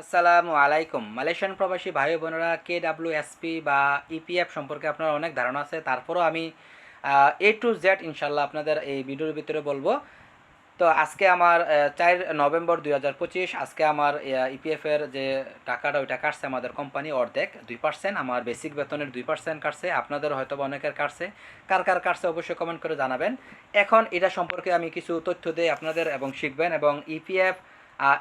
আসসালামু আলাইকুম। মালয়েশিয়ান প্রবাসী ভাই বোনেরা কে ডাব্লিউ এসপি বা ইপিএফ সম্পর্কে আপনার অনেক ধারণা আছে। তারপরও আমি এ টু জেড ইনশাল্লাহ আপনাদের এই ভিডিওর ভিতরে বলব। তো আজকে আমার চার নভেম্বর দুই হাজার পঁচিশ, আজকে আমার ইপিএফের যে টাকাটা, ওইটা কাটছে আমাদের কোম্পানি অর্ধেক, দুই পার্সেন্ট। আমার বেসিক বেতনের দুই পার্সেন্ট কাটছে, আপনাদের হয়তো অনেকের কাটছে। কার কার কাটছে অবশ্যই কমেন্ট করে জানাবেন। এখন এটা সম্পর্কে আমি কিছু তথ্য দিই আপনাদের এবং শিখবেন এবং ইপিএফ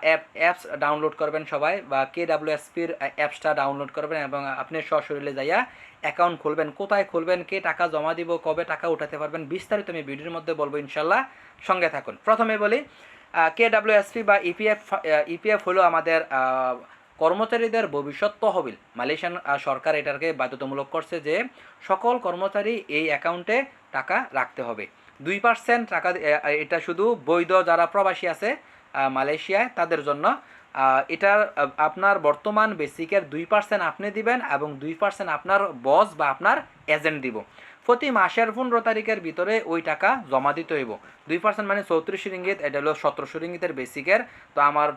অ্যাপ অ্যাপস ডাউনলোড করবেন সবাই বা কে ডাব্লিউ এসপির অ্যাপসটা ডাউনলোড করবেন এবং আপনি সশরীরে যাইয়া অ্যাকাউন্ট খুলবেন। কোথায় খুলবেন, কে টাকা জমা দিব, কবে টাকা উঠাতে পারবেন, বিস্তারিত আমি ভিডিওর মধ্যে বলব ইনশাল্লাহ। সঙ্গে থাকুন। প্রথমে বলি কে ডাব্লিউ এসপি বা ইপিএফ ইপিএফ হলো আমাদের কর্মচারীদের ভবিষ্যৎ তহবিল। মালয়েশিয়ান সরকার এটাকে বাধ্যতামূলক করছে যে সকল কর্মচারী এই অ্যাকাউন্টে টাকা রাখতে হবে। দুই পার্সেন্ট টাকা এটা শুধু বৈধ যারা প্রবাসী আছে মালয়েশিয়ায়, তাদের জন্য এটার আপনার বর্তমান বেসিকের দুই পার্সেন্ট আপনি দিবেন এবং দুই পার্সেন্ট আপনার বস বা আপনার এজেন্ট দিব। প্রতি মাসের পনেরো তারিখের ভিতরে ওই টাকা জমা দিতে হইব। দুই পার্সেন্ট মানে চৌত্রিশ রিঙ্গিত, এটা হলো সতেরোশো রিঙ্গিতের বেসিকের তো আমার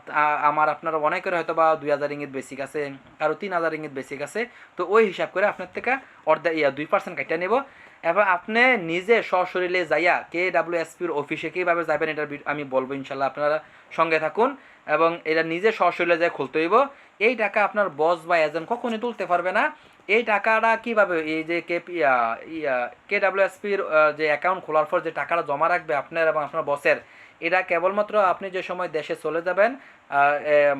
আমার আপনার অনেকের হয়তো বা দুই হাজার রিঙ্গিত বেসিক আছে, কারও তিন হাজার রিঙ্গিত বেসিক আছে। তো ওই হিসাব করে আপনার থেকে অর্ধেক ইয়া, দুই পার্সেন্ট কাটিয়ে নেব। এবার আপনি নিজে সশরীরে যাইয়া কে ডাব্লিউ এসপির অফিসে কীভাবে যাবেন এটা আমি বলব ইনশাল্লাহ আপনারা সঙ্গে থাকুন এবং এটা নিজে সশরীরে যাই খুলতে হইব। এই টাকা আপনার বস বা এজেন্ট কখনই তুলতে পারবে না। এই টাকাটা কীভাবে, এই যে কে কে ডাব্লিউ এসপির যে অ্যাকাউন্ট খোলার পর যে টাকাটা জমা রাখবে আপনার এবং আপনার বসের এটা কেবলমাত্র আপনি যে সময় দেশে চলে যাবেন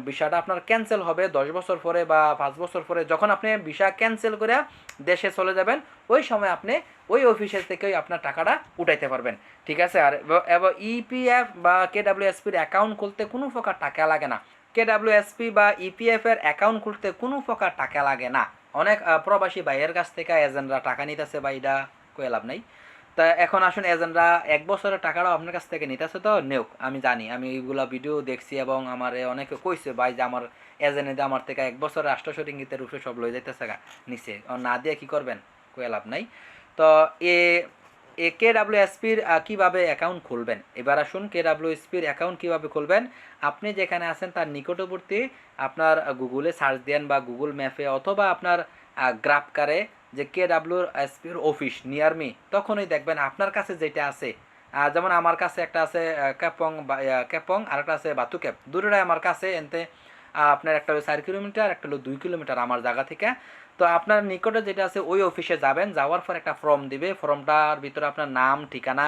ভিসাটা আপনার ক্যান্সেল হবে দশ বছর পরে বা পাঁচ বছর পরে। যখন আপনি ভিসা ক্যান্সেল করে দেশে চলে যাবেন, ওই সময় আপনি ওই অফিসের থেকেই আপনার টাকাটা উঠাইতে পারবেন। ঠিক আছে? আর এব- ইপিএফ বা কে ডাব্লিউ এসপির অ্যাকাউন্ট খুলতে কোনো প্রকার টাকা লাগে না। কে ডাব্লিউ এসপি বা ইপিএফ এর অ্যাকাউন্ট খুলতে কোনো প্রকার টাকা লাগে না। অনেক প্রবাসী ভাইয়ের কাছ থেকে এজেন্টরা টাকা নিতেছে বা এটা কয়ে লাভ নাই। তা এখন আসুন, এজেন্টরা এক বছরের টাকাটাও আপনার কাছ থেকে নিতেছে তো? নেওক আমি জানি, আমি এইগুলা ভিডিও দেখছি এবং আমার অনেকে কইছে, ভাই, যে আমার এজেন্টে আমার থেকে এক বছরের আষ্টশো রিঙ্গিতের রূপে সব লই যাইতেছে নিচে। না দিয়ে কি করবেন? কয়ে লাভ নাই। তো এ এ কে ডাব্লিউ এসপির কীভাবে অ্যাকাউন্ট খুলবেন? এবার আসুন কে ডাব্লিউ এসপির অ্যাকাউন্ট কীভাবে খুলবেন? আপনি যেখানে আছেন তার নিকটবর্তী আপনার গুগলে সার্চ দেন বা গুগল ম্যাপে অথবা আপনার গ্রাফকারে যে কে ডাব্লিউ এসপির অফিস নিয়ার মি তখনই দেখবেন আপনার কাছে যেটা আছে যেমন আমার কাছে একটা আছে ক্যাপং ক্যাপং আর একটা আছে বাতু ক্যাপ দুটোটাই আমার কাছে, এনতে আপনার একটা হলো চার কিলোমিটার, একটা হলো দুই কিলোমিটার আমার জায়গা থেকে। তো আপনার নিকটে যেটা আছে, ওই অফিসে যাবেন, যাওয়ার পর একটা ফর্ম দিবে। ফর্মটার ভিতরে আপনার নাম, ঠিকানা,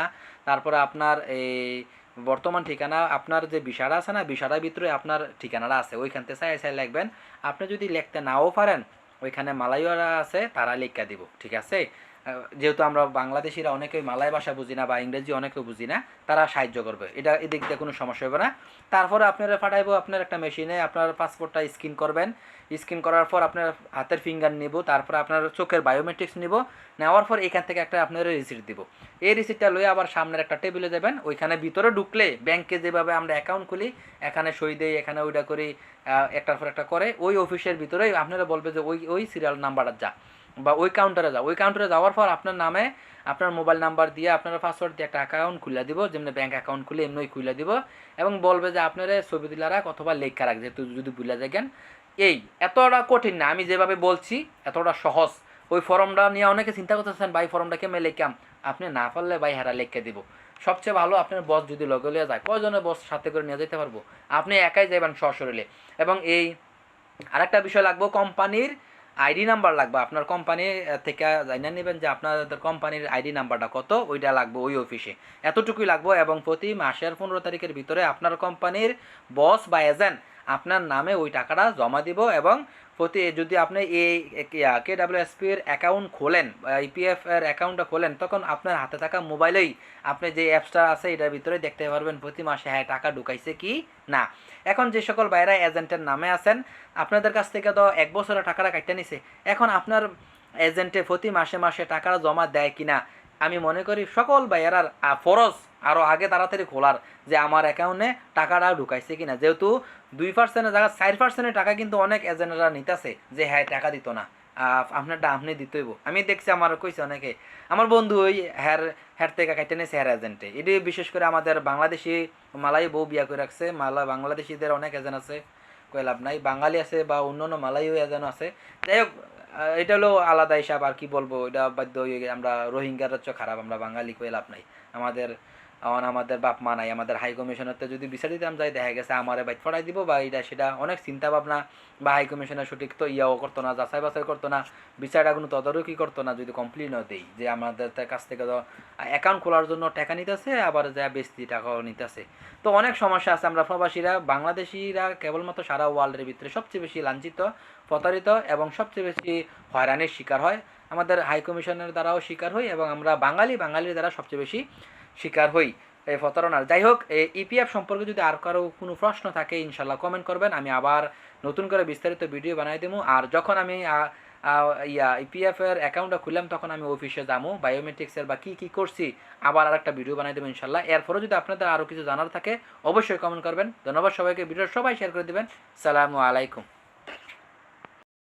তারপরে আপনার এই বর্তমান ঠিকানা, আপনার যে বিষাটা আছে না বিষাটার ভিতরে আপনার ঠিকানাটা আছে। ওইখান থেকে চাই চাই লিখবেন। আপনি যদি লিখতে নাও পারেন ওইখানে মালাইয়ারা আছে তারা লিখা দিব ঠিক আছে? যেহেতু আমরা বাংলাদেশিরা অনেকে মালাই ভাষা বুঝি না বা ইংরেজি অনেকে বুঝি না, তারা সাহায্য করবে। এটা এদিক দিয়ে কোনো সমস্যা হবে না। তারপরে আপনারা পাঠাইবো আপনার একটা মেশিনে আপনার পাসপোর্টটা স্ক্যান করবেন। স্ক্যান করার পর আপনার হাতের ফিঙ্গার নিব, তারপর আপনার চোখের বায়োমেট্রিক্স নিব। নেওয়ার পর এখান থেকে একটা আপনার রিসিট দিব। এই রিসিটটা লয়ে আবার সামনের একটা টেবিলে যাবেন। ওইখানে ভিতরে ঢুকলে ব্যাংকে যেভাবে আমরা অ্যাকাউন্ট খুলি, এখানে সই দেই, এখানে ওইটা করি একটার পর একটা করে, ওই অফিসের ভিতরেই আপনারা বলবে যে ওই ওই সিরিয়াল নাম্বারটা যা। বা ওই কাউন্টারে যাও। ওই কাউন্টারে যাওয়ার পর আপনার নামে আপনার মোবাইল নাম্বার দিয়ে আপনার পাসওয়ার্ড দিয়ে একটা অ্যাকাউন্ট খুলে দিব, যেমনি ব্যাঙ্ক অ্যাকাউন্ট খুলে এমনি খুলে দিব এবং বলবে যে আপনারা ছবি দিলা রাখ অথবা লেখা রাখ, যেহেতু যদি ভুলে যাবেন এই, এতটা কঠিন না, আমি যেভাবে বলছি, এতটা সহজ। ওই ফর্মটা নিয়ে অনেকে চিন্তা করতেছেন, ভাই ফর্মটা কেমন লেখাম? আপনি না পারলে ভাই হেরা লিখে দিব। সবচেয়ে ভালো আপনার বস যদি লগে লিয়ে যায় কয়জনের বস সাথে করে নিয়ে যেতে পারব? আপনি একাই যাবেন সশরীরে। এবং এই আরেকটা বিষয় লাগবে কোম্পানির আইডি নাম্বার লাগবে। আপনার কোম্পানি থেকে জানিয়ে নেবেন যে আপনাদের কোম্পানির আইডি নাম্বারটা কত, ওইটা লাগবে ওই অফিসে এতটুকুই লাগবে এবং প্রতি মাসের পনেরো তারিখের ভিতরে আপনার কোম্পানির বস বা এজেন্ট আপনার নামে ওই টাকাটা জমা দিব এবং প্রতি যদি আপনি এই কে ডাব্লিউ এসপির অ্যাকাউন্ট খোলেন ইপিএফ এর অ্যাকাউন্টটা খোলেন তখন আপনার হাতে থাকা মোবাইলেই আপনি যে অ্যাপসটা আছে এটার ভিতরে দেখতে পারবেন প্রতি মাসে হ্যাঁ টাকা ঢুকাইছে কি না। এখন যে সকল বাইরা এজেন্টের নামে আছেন আপনাদের কাছ থেকে তো এক বছরের টাকাটা কাটতে নিছে। এখন আপনার এজেন্টে প্রতি মাসে মাসে টাকাটা জমা দেয় কিনা আমি মনে করি সকল ভাইয়ারার আ, ফরজ আরও আগে তাড়াতাড়ি খোলার যে আমার অ্যাকাউন্টে টাকাটা ঢুকাইছে কিনা। যেহেতু দুই পার্সেন্টের জায়গা চার পার্সেন্টের টাকা কিন্তু অনেক এজেন্টরা নিতেছে যে হ্যাঁ টাকা দিত না। আপনারটা আপনি দিতেইব আমি দেখছি আমার কইছে অনেকে, আমার বন্ধু ওই হ্যার হ্যার থেকে কাইটে নিয়েছে হ্যার এজেন্টে এটি বিশেষ করে আমাদের বাংলাদেশি মালাই বউ বিয়া করে রাখছে। মালা, বাংলাদেশিদের অনেক এজেন্ট আছে, কয়ে লাভ নাই। বাঙালি আছে বা অন্য অন্য মালাইও যেন আছে। যাই হোক এটা হলো আলাদা হিসাব, আর কি বলব? এটা বাধ্য আমরা রোহিঙ্গার হচ্ছে খারাপ, আমরা বাঙালি, কয়ে লাভ নাই। আমাদের এখন আমাদের বাপ মা নাই, আমাদের হাই কমিশনারতে যদি বিচার দিতাম, যাই দেখা গেছে আমারে বাইক ফড়াই দিব, বা এটা সেটা অনেক চিন্তা ভাবনা বা হাই কমিশনার সঠিক তো ইয়াও করতো না, যাচাই বাছাই করতো না, বিচারটা কোনো তদারকি করতো না, যদি কমপ্লিট না দেই, যে আমাদের কাছ থেকে তো অ্যাকাউন্ট খোলার জন্য টাকা নিতেছে, আবার যা বেশি টাকাও নিতেছে। তো অনেক সমস্যা আছে, আমরা প্রবাসীরা, বাংলাদেশিরা কেবলমাত্র সারা ওয়ার্ল্ডের ভিতরে সবচেয়ে বেশি লাঞ্ছিত, প্রতারিত এবং সবচেয়ে বেশি হয়রানির শিকার হয়। আমাদের হাই কমিশনের দ্বারাও শিকার হই এবং আমরা বাঙালি, বাঙালির দ্বারা সবচেয়ে বেশি শিকার হই এই প্রতারণার। যাই হোক এই ইপিএফ সম্পর্কে যদি আর কারও কোনো প্রশ্ন থাকে, ইনশাল্লাহ কমেন্ট করবেন। আমি আবার নতুন করে বিস্তারিত ভিডিও বানাই দেবো। আর যখন আমি ইয়া, ইপিএফ এর অ্যাকাউন্টটা খুললাম, তখন আমি অফিসে যাব বায়োমেট্রিক্সের বা কী কী করছি, আবার আর একটা ভিডিও বানাই দেবো ইনশাল্লাহ। এরপরে যদি আপনাদের আরও কিছু জানার থাকে, অবশ্যই কমেন্ট করবেন। ধন্যবাদ সবাইকে। ভিডিও সবাই শেয়ার করে দেবেন। সালামু আলাইকুম।